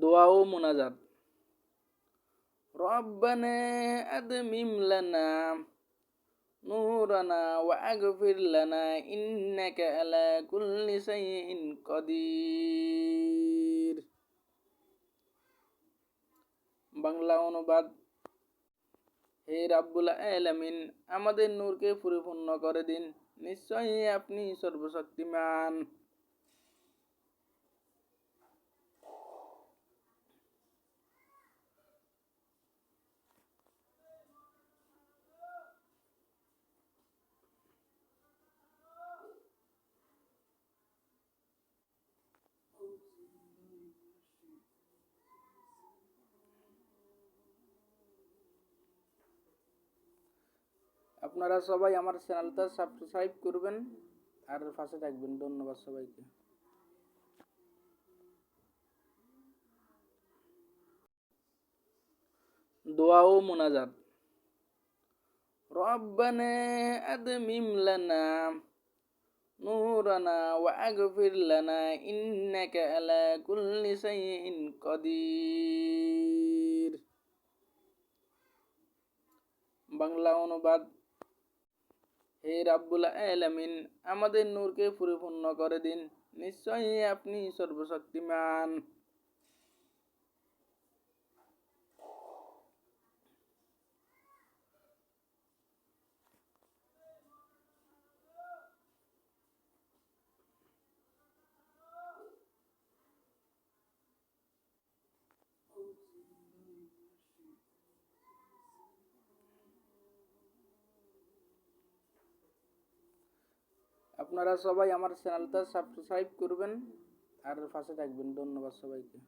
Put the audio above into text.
দোয়া ও মোনাজাত। রব্বানা আদমিম লানা নূরানা ওয়া আগফির লানা ইন্নাকা আলা কুল্লি শাইইন কাদির। বাংলা অনুবাদ, হে রাব্বুল আলামিন, আমাদের নূরকে পরিপূর্ণ করে দিন। নিশ্চয়ই আপনি সর্বশক্তিমান। আপনারা সবাই আমার চ্যানেলটা সাবস্ক্রাইব করবেন আর পাশে থাকবেন। ধন্যবাদ সবাইকে। দোয়া ও মোনাজাত। আদমিম লানা নূরানা ওয়া আগফির লানা ইন্নাকা আলা কুল্লি শাইইন কাদির। বাংলা অনুবাদ হে রাব্বুল আলামিন আমাদের নূরকে পরিপূর্ণ করে দিন। নিশ্চয়ই আপনি সর্বশক্তিমান। আপনারা সবাই আমার চ্যানেলটা সাবস্ক্রাইব করবেন আর পাশে থাকবেন। ধন্যবাদ সবাইকে।